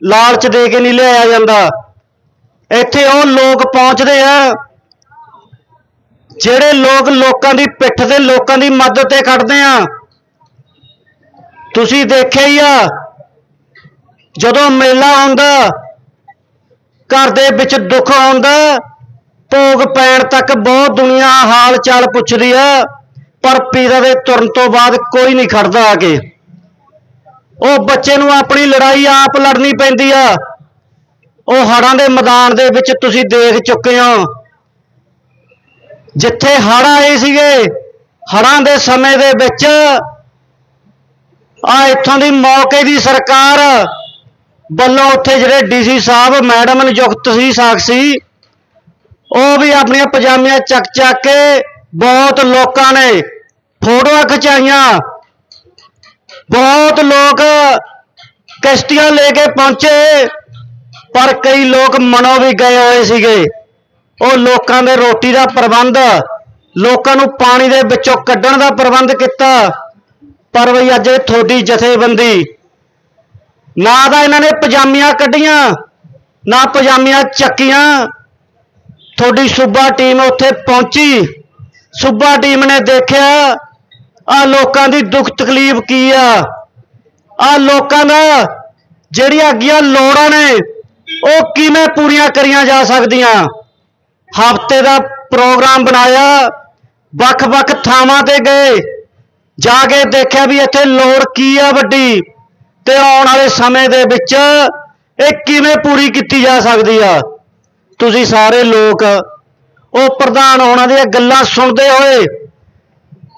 ਲਾਲਚ ਦੇ ਕੇ ਨਹੀਂ ਲਿਆਇਆ ਜਾਂਦਾ। ਇੱਥੇ ਉਹ ਲੋਕ ਪਹੁੰਚਦੇ ਆ, ਜਿਹੜੇ ਲੋਕ ਲੋਕਾਂ ਦੀ ਪਿੱਠ ਤੇ ਲੋਕਾਂ ਦੀ ਮਦਦ ਤੇ ਖੜਦੇ ਆ। ਤੁਸੀਂ ਦੇਖਿਆ ਹੀ ਆ, ਜਦੋਂ ਮੇਲਾ ਹੁੰਦਾ ਘਰ ਦੇ ਵਿੱਚ ਦੁੱਖ ਆਉਂਦਾ, ਭੋਗ ਪੈਣ ਤੱਕ ਬਹੁਤ ਦੁਨੀਆ ਹਾਲ ਚਾਲ ਪੁੱਛਦੀ ਆ, ਪਰ ਪੀਰਾਂ ਦੇ ਤੁਰਨ ਤੋਂ ਬਾਅਦ ਕੋਈ ਨਹੀਂ ਖੜਦਾ ਆ ਕੇ। ਉਹ ਬੱਚੇ ਨੂੰ ਆਪਣੀ ਲੜਾਈ ਆਪ ਲੜਨੀ ਪੈਂਦੀ ਆ। ਉਹ ਹੜਾਂ ਦੇ ਮੈਦਾਨ ਦੇ ਵਿੱਚ ਤੁਸੀਂ ਦੇਖ ਚੁੱਕੇ ਹੋ। ਜਿੱਥੇ ਹੜ੍ਹ ਆਏ ਸੀਗੇ ਹੜਾਂ ਦੇ ਸਮੇਂ ਦੇ ਵਿੱਚ ਆ ਇੱਥੋਂ ਦੀ ਮੌਕੇ ਦੀ ਸਰਕਾਰ ਵੱਲੋਂ ਉੱਥੇ ਜਿਹੜੇ ਡੀਸੀ ਸਾਹਿਬ, ਮੈਡਮ ਨਿਯੁਕਤ ਸੀ, ਸਾਖੀ ਉਹ ਵੀ ਆਪਣੀਆਂ ਪਜਾਮੀਆਂ ਚੱਕ ਚੱਕ ਕੇ ਬਹੁਤ ਲੋਕਾਂ ਨੇ ਫੋਟੋਆਂ ਖਿਚਾਈਆਂ। ਬਹੁਤ ਲੋਕ ਕਿਸ਼ਤੀਆਂ ਲੈ ਕੇ ਪਹੁੰਚੇ, ਪਰ ਕਈ ਲੋਕ ਮਨੋਂ ਵੀ ਗਏ ਹੋਏ ਸੀਗੇ। ਉਹ ਲੋਕਾਂ ਦੇ ਰੋਟੀ ਦਾ ਪ੍ਰਬੰਧ, ਲੋਕਾਂ ਨੂੰ ਪਾਣੀ ਦੇ ਵਿੱਚੋਂ ਕੱਢਣ ਦਾ ਪ੍ਰਬੰਧ ਕੀਤਾ। ਪਰ ਬਈ ਅੱਜ ਇਹ ਤੁਹਾਡੀ ਜਥੇਬੰਦੀ, ਨਾ ਤਾਂ ਇਹਨਾਂ ਨੇ ਪਜਾਮੀਆਂ ਕੱਢੀਆਂ, ਨਾ ਪਜਾਮੀਆਂ ਚੱਕੀਆਂ। ਤੁਹਾਡੀ ਸੂਬਾ ਟੀਮ ਉੱਥੇ ਪਹੁੰਚੀ। ਸੂਬਾ ਟੀਮ ਨੇ ਦੇਖਿਆ ਆ ਲੋਕਾਂ ਦੀ ਦੁੱਖ ਤਕਲੀਫ ਕੀ ਆ? ਆ ਲੋਕਾਂ ਦਾ ਜਿਹੜੀਆਂ ਅੱਗੀਆਂ ਲੋੜਾਂ ਨੇ, ਉਹ ਕਿਵੇਂ ਪੂਰੀਆਂ ਕਰੀਆਂ ਜਾ ਸਕਦੀਆਂ? ਹਫ਼ਤੇ ਦਾ ਪ੍ਰੋਗਰਾਮ ਬਣਾਇਆ, ਵੱਖ-ਵੱਖ ਥਾਵਾਂ ਤੇ ਗਏ, ਜਾ ਕੇ ਦੇਖਿਆ ਵੀ ਇੱਥੇ ਲੋੜ ਕੀ ਆ ਵੱਡੀ ਤੇ ਆਉਣ ਵਾਲੇ ਸਮੇਂ ਦੇ ਵਿੱਚ ਇਹ ਕਿਵੇਂ ਪੂਰੀ ਕੀਤੀ ਜਾ ਸਕਦੀ ਆ? ਤੁਸੀਂ ਸਾਰੇ ਲੋਕ ਉਹ ਪ੍ਰਧਾਨ ਹੋਣਾ ਦੀਆਂ ਗੱਲਾਂ ਸੁਣਦੇ ਹੋਏ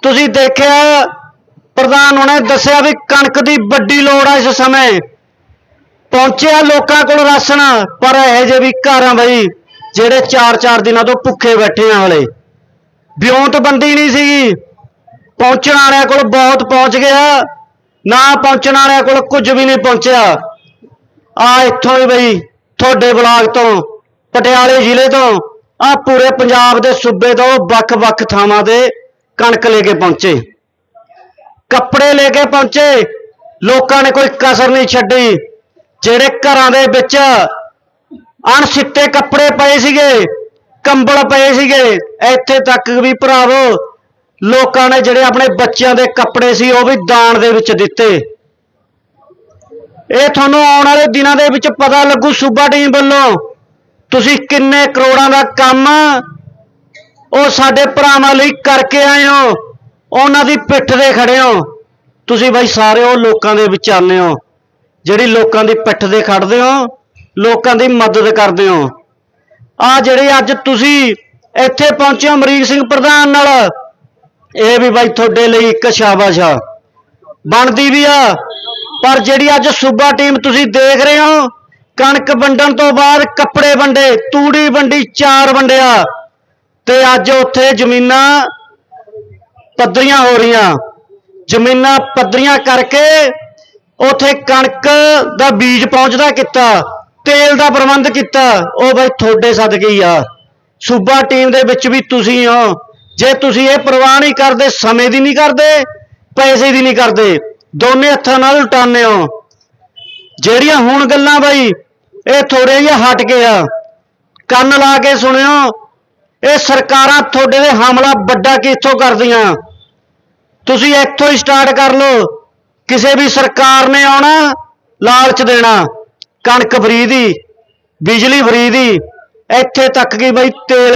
ਤੁਸੀਂ ਦੇਖਿਆ, ਪ੍ਰਧਾਨ ਉਹਨੇ ਦੱਸਿਆ ਵੀ ਕਣਕ ਦੀ ਵੱਡੀ ਲੋੜ ਆ ਇਸ ਸਮੇਂ। ਪਹੁੰਚਿਆ ਲੋਕਾਂ ਕੋਲ ਰਾਸ਼ਨ, ਪਰ ਇਹੋ ਜਿਹੇ ਵੀ ਘਰ ਆ ਬਈ, ਜਿਹੜੇ 4-4 ਦਿਨਾਂ ਤੋਂ ਭੁੱਖੇ ਬੈਠੇ ਆ ਹਲੇ। ਵਿਉਂਤਬੰਦੀ ਨਹੀਂ ਸੀਗੀ। ਪਹੁੰਚਣ ਵਾਲਿਆਂ ਕੋਲ ਬਹੁਤ ਪਹੁੰਚ ਗਿਆ। ਨਾ ਪਹੁੰਚਣ ਵਾਲਿਆਂ ਕੋਲ ਕੁਝ ਵੀ ਨਹੀਂ ਪਹੁੰਚਿਆ। ਆ ਇੱਥੋਂ ਹੀ ਬਈ, ਤੁਹਾਡੇ ਬਲਾਕ ਤੋਂ, ਪਟਿਆਲੇ ਜ਼ਿਲ੍ਹੇ ਤੋਂ, ਆ ਪੂਰੇ ਪੰਜਾਬ ਦੇ ਸੂਬੇ ਤੋਂ ਵੱਖ-ਵੱਖ ਥਾਵਾਂ ਤੇ ਕਣਕ ਲੈ ਕੇ ਪਹੁੰਚੇ। ਕੱਪੜੇ ਲੈ ਕੇ ਪਹੁੰਚੇ। ਲੋਕਾਂ ਨੇ ਕੋਈ ਕਸਰ ਨਹੀਂ ਛੱਡੀ। ਜਿਹੜੇ ਘਰਾਂ ਦੇ ਵਿੱਚ ਅਣਸਿੱਤੇ ਕੱਪੜੇ ਪਏ ਸੀਗੇ, ਕੰਬਲ ਪਏ ਸੀਗੇ, ਇੱਥੇ ਤੱਕ ਵੀ ਭਰਾਵੋ, ਲੋਕਾਂ ਨੇ ਜਿਹੜੇ ਆਪਣੇ ਬੱਚਿਆਂ ਦੇ ਕੱਪੜੇ ਸੀ, ਉਹ ਵੀ ਦਾਨ ਦੇ ਵਿੱਚ ਦਿੱਤੇ। ਇਹ ਤੁਹਾਨੂੰ ਆਉਣ ਵਾਲੇ ਦਿਨਾਂ ਦੇ ਵਿੱਚ ਪਤਾ ਲੱਗੂ ਸੂਬਾ ਟੀਮ ਵੱਲੋਂ, ਤੁਸੀਂ ਕਿੰਨੇ ਕਰੋੜਾਂ ਦਾ ਕੰਮ ਉਹ ਸਾਡੇ ਭਰਾਵਾਂ ਲਈ ਕਰਕੇ ਆਏ ਹੋ। ਉਹਨਾਂ ਦੀ ਪਿੱਠ ਦੇ ਖੜੇ ਹੋ। ਤੁਸੀਂ ਬਾਈ ਸਾਰੇ ਉਹ ਲੋਕਾਂ ਦੇ ਵਿੱਚ ਆਉਂਦੇ ਹੋ, ਜਿਹੜੀ ਲੋਕਾਂ ਦੀ ਪਿੱਠ ਦੇ ਖੜਦੇ ਹੋ, ਲੋਕਾਂ ਦੀ ਮਦਦ ਕਰਦੇ ਹੋ। ਆ ਜਿਹੜੇ ਅੱਜ ਤੁਸੀਂ ਇੱਥੇ ਪਹੁੰਚੇ ਹੋ ਅਮਰੀਕ ਸਿੰਘ ਪ੍ਰਧਾਨ ਨਾਲ, ਇਹ ਵੀ ਬਾਈ ਤੁਹਾਡੇ ਲਈ ਇੱਕ ਸ਼ਾਬਾਸ਼ ਆ। ਬਣਦੀ ਵੀ ਆ, ਪਰ ਜਿਹੜੀ ਅੱਜ ਸੂਬਾ ਟੀਮ ਤੁਸੀਂ ਦੇਖ ਰਹੇ ਹੋ, ਕਣਕ ਵੰਡਣ ਤੋਂ ਬਾਅਦ ਕੱਪੜੇ ਵੰਡੇ, ਤੂੜੀ ਵੰਡੀ, ਚਾਰ ਵੰਡਿਆ। ਤੇ ਅੱਜ ਉੱਥੇ ਜ਼ਮੀਨਾਂ ਪੱਧਰੀਆਂ ਹੋ ਰਹੀਆਂ। ਜ਼ਮੀਨਾਂ ਪੱਧਰੀਆਂ ਕਰਕੇ ਉੱਥੇ ਕਣਕ ਦਾ ਬੀਜ ਪਹੁੰਚਦਾ ਕੀਤਾ, ਤੇਲ ਦਾ ਪ੍ਰਬੰਧ ਕੀਤਾ। ਉਹ ਬਈ ਤੁਹਾਡੇ ਸਦਕੇ ਹੀ ਆ। ਸੂਬਾ ਟੀਮ ਦੇ ਵਿੱਚ ਵੀ ਤੁਸੀਂ ਹੋ। ਜੇ ਤੁਸੀਂ ਇਹ ਪ੍ਰਵਾਹ ਨਹੀਂ ਕਰਦੇ, ਸਮੇਂ ਦੀ ਨਹੀਂ ਕਰਦੇ, ਪੈਸੇ ਦੀ ਨਹੀਂ ਕਰਦੇ, ਦੋਨੇ ਹੱਥਾਂ ਨਾਲ ਉਲਟਾਉਂਦੇ ਹੋ। ਜਿਹੜੀਆਂ ਹੁਣ ਗੱਲਾਂ ਬਾਈ, ਇਹ ਥੋੜੇ ਜਿਹਾ ਹਟ ਕੇ ਆ। ਕੰਨ ਲਾ ਕੇ ਸੁਣਿਓ ਇਹ ਸਰਕਾਰਾਂ ਤੁਹਾਡੇ ਤੇ ਹਮਲਾ ਵੱਡਾ ਕਿੱਥੋਂ ਕਰਦੀਆਂ? ਤੁਸੀਂ ਇੱਥੋਂ ਹੀ ਸਟਾਰਟ ਕਰ ਲਓ। ਕਿਸੇ ਵੀ ਸਰਕਾਰ ਨੇ ਆਉਣਾ, ਲਾਲਚ ਦੇਣਾ, ਕਣਕ ਫਰੀ ਦੀ, ਬਿਜਲੀ ਫਰੀ ਦੀ, ਇੱਥੇ ਤੱਕ ਕਿ ਬਈ ਤੇਲ